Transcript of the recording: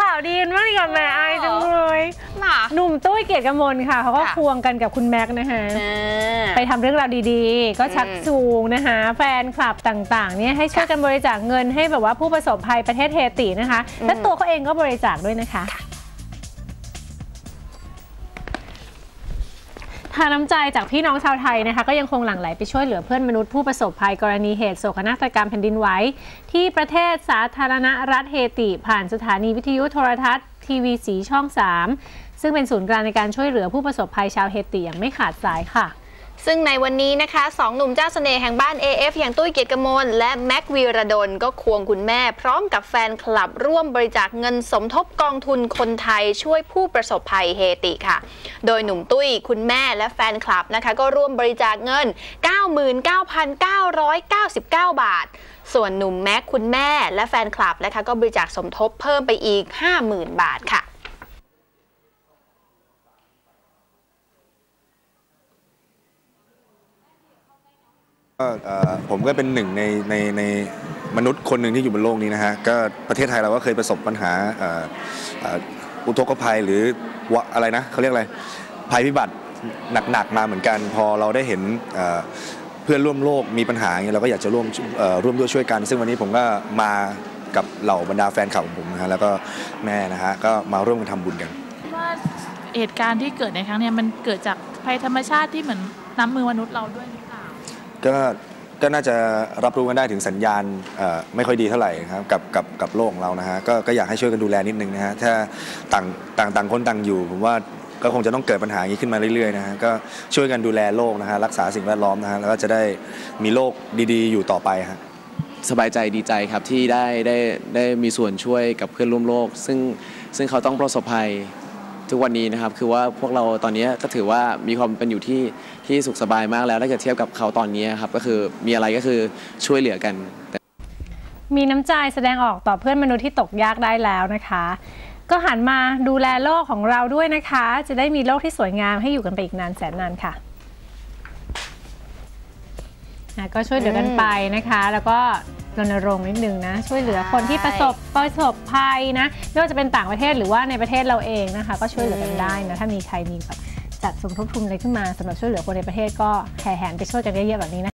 ข่าวดีกันมากดีกว่าแม่ไอายจังเลยน่ะหนุ่มตุ้ยเกียรติกมลค่ะ เขาก็ค่ะควงกันกับคุณแม็กซ์นะคะไปทำเรื่องราวดีๆ ก็ชักอืมจูงนะคะ แฟนคลับต่างๆเนี่ยให้ช่วยกันบริจาคเงินให้แบบว่าผู้ประสบภัยประเทศเฮตินะคะอืมและตัวเขาเองก็บริจาคด้วยนะคะ ทาน้ำใจจากพี่น้องชาวไทยนะคะ ก็ยังคงหลั่งไหลไปช่วยเหลือเพื่อนมนุษย์ผู้ประสบภัยกรณีเหตุโศกนาฏกรรมแผ่นดินไหวที่ประเทศสาธารณรัฐเฮติ ผ่านสถานีวิทยุโทรทัศน์ทีวีสีช่อง 3 ซึ่งเป็นศูนย์กลางในการช่วยเหลือผู้ประสบภัยชาวเฮติอย่างไม่ขาดสายค่ะ ซึ่งในวันนี้นะคะสองหนุ่มเจ้าเสน่ห์แห่งบ้าน AF อย่างตุ้ยเกียรติกมลและแม็กวีระดลก็ควงคุณแม่ พร้อมกับแฟนคลับร่วมบริจาคเงินสมทบกองทุนคนไทยช่วยผู้ประสบภัยเฮติค่ะ โดยหนุ่มตุ้ยคุณแม่และแฟนคลับนะคะ ก็ร่วมบริจาคเงิน 99,999 บาท ส่วนหนุ่มแม็กคุณแม่และแฟนคลับนะคะก็บริจาคสมทบเพิ่มไปอีก 50,000 บาทค่ะ ก็ผมก็เป็นหนึ่งในในในมนุษย์คนหนึ่งที่อยู่บนโลกนี้นะฮะก็ประเทศไทยเราก็เคยประสบปัญหาอุทกภัยหรือวะอะไรนะเขาเรียกอะไรภัยพิบัติหนักๆมาเหมือนกัน พอเราได้เห็นเพื่อนร่วมโลกมีปัญหาอย่างเงี้ยเราก็อยากจะร่วมร่วมด้วยช่วยกัน ซึ่งวันนี้ผมก็มากับเหล่าบรรดาแฟนคลับของผมนะฮะแล้วก็แม่นะฮะก็มาร่วมกันทำบุญกันว่าเหตุการณ์ที่เกิดในครั้งนี้มันเกิดจากภัยธรรมชาติที่เหมือนน้ำมือมนุษย์เราด้วย ก็ก็น่าจะรับรู้กันได้ถึงสัญญาณไม่ค่อยดีเท่าไหร่ครับกับกับกับโลกของเรานะฮะก็ก็อยากให้ช่วยกันดูแลนิดนึงนะฮะถ้าต่างต่างต่างคนต่างอยู่ ผมว่าก็คงจะต้องเกิดปัญหาอย่างนี้ขึ้นมาเรื่อยๆนะฮะก็ช่วยกันดูแลโลกนะฮะรักษาสิ่งแวดล้อมนะฮะแล้วก็จะได้มีโลกดีๆ อยู่ต่อไปฮะสบายใจดีใจครับที่ได้ได้ได้มีส่วนช่วยกับเพื่อนร่วมโลก ซึ่งซึ่งเขาต้องประสบภัย ทุกวันนี้นะครับคือว่าพวกเราตอนนี้ก็ถือว่ามีความเป็นอยู่ที่ที่สุขสบายมากแล้วถ้าเกิดเทียบกับเขาตอนนี้ครับก็คือมีอะไรก็คือช่วยเหลือกัน มีน้ำใจแสดงออกต่อเพื่อนมนุษย์ที่ตกยากได้แล้วนะคะ ก็หันมาดูแลโลกของเราด้วยนะคะ จะได้มีโลกที่สวยงามให้อยู่กันไปอีกนานแสนนานค่ะอะก็ช่วยเหลือกันไปนะคะ แล้วก็ รณรงค์นิดนึงนะ ช่วยเหลือคนที่ประสบประสบภัยนะไม่ว่าจะเป็นต่างประเทศหรือว่าในประเทศเราเองนะคะ ก็ช่วยเหลือกันได้นะถ้ามีใครมีแบบจัดสมทบทุนอะไรขึ้นมาสำหรับช่วยเหลือคนในประเทศก็แห่แหนไปช่วยกันเยอะๆแบบนี้นะ